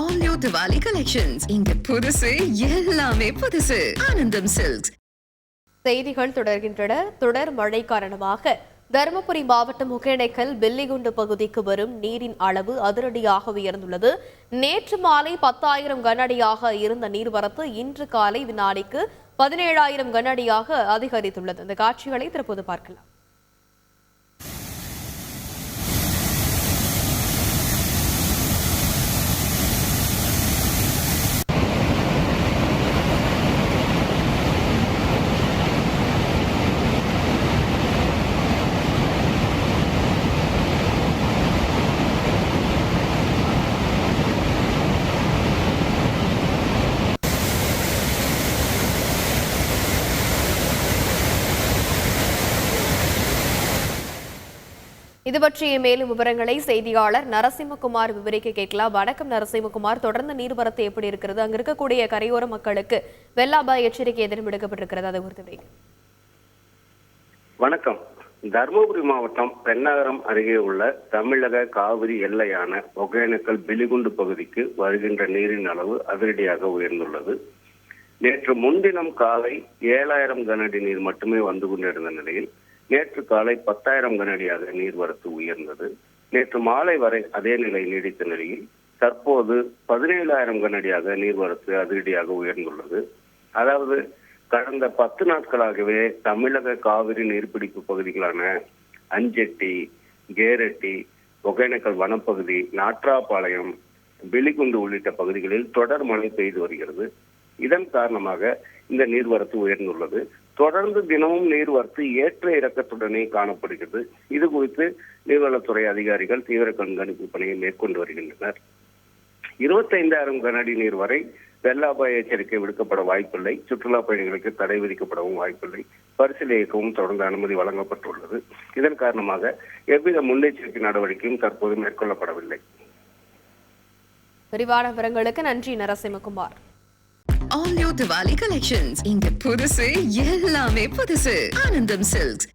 All new Diwali collections இங்க புதுசு எல்லாமே புதுசு. ஆனந்தம் சில்க்ஸ் செய்திகள் தொடர்கின்றன. தொடர் மழை காரணமாக தருமபுரி மாவட்டம் ஒகேனக்கல் பில்லிகுண்டு பகுதிக்கு வரும் நீரின் அளவு அதிரடியாக உயர்ந்துள்ளது. நேற்று மாலை பத்தாயிரம் கனஅடியாக இருந்த நீர்வரத்து இன்று காலை வினாடிக்கு பதினேழாயிரம் கனஅடியாக அதிகரித்துள்ளது. இந்த காட்சிகளை தற்போது பார்க்கலாம். இது பற்றிய மேலும் விவரங்களை செய்தியாளர் நரசிம்மகுமார் விவரிக்க கேட்கலாம். வணக்கம் நரசிம்மகுமார். தொடர்ந்து நீர்வரத்து எப்படி இருக்கிறது? அங்க இருக்கக்கூடிய கரையோர மக்களுக்கு வெள்ள அபாய எச்சரிக்கை எதிரும் விடுக்கப்பட்டிருக்கிறது. அதை குறித்து வணக்கம். தருமபுரி மாவட்டம் பெண்ணகரம் அருகே உள்ள தமிழக காவிரி எல்லையான ஒகேனக்கல் பிலிகுண்டு பகுதிக்கு வருகின்ற நீரின் அளவு அதிரடியாக உயர்ந்துள்ளது. நேற்று முன்தினம் காலை ஏழாயிரம் கனஅடி நீர் மட்டுமே வந்து கொண்டிருந்த நிலையில் நேற்று காலை பத்தாயிரம் கனஅடியாக நீர்வரத்து உயர்ந்தது. நேற்று மாலை வரை அதே நிலை நீடித்த நிலையில் தற்போது பதினேழாயிரம் கனஅடியாக நீர்வரத்து அதிரடியாக உயர்ந்துள்ளது. அதாவது கடந்த பத்து நாட்களாகவே தமிழக காவிரி நீர்பிடிப்பு பகுதிகளான அஞ்செட்டி கேரட்டி ஒகேனக்கல் வனப்பகுதி நாற்றாபாளையம் பிலிகுண்டு உள்ளிட்ட பகுதிகளில் தொடர் மழை பெய்து வருகிறது. இதன் காரணமாக இந்த நீர்வரத்து உயர்ந்துள்ளது. தொடர்ந்து தினமும் நீர் வரத்து ஏற்ற இறக்கத்துடனே காணப்படுகிறது. இது குறித்து நீர்வளத்துறை அதிகாரிகள் தீவிர கண்காணிப்பு பணியை மேற்கொண்டு வருகின்றனர். இருபத்தைந்தாயிரம் கனஅடி நீர் வரை வெள்ள அபாய எச்சரிக்கை விடுக்கப்பட வாய்ப்பில்லை. சுற்றுலா பயணிகளுக்கு தடை விதிக்கப்படவும் வாய்ப்பில்லை. பரிசீலனை இயக்கவும் தொடர்ந்து அனுமதி வழங்கப்பட்டுள்ளது. இதன் காரணமாக எவ்வித முன்னெச்சரிக்கை நடவடிக்கையும் தற்போது மேற்கொள்ளப்படவில்லை. விரிவான விவரங்களுக்கு நன்றி நரசிம்மகுமார். All new Diwali collections. இங்க புதுசு எல்லாமே புதுசு ஆனந்தம் சில்க்ஸ்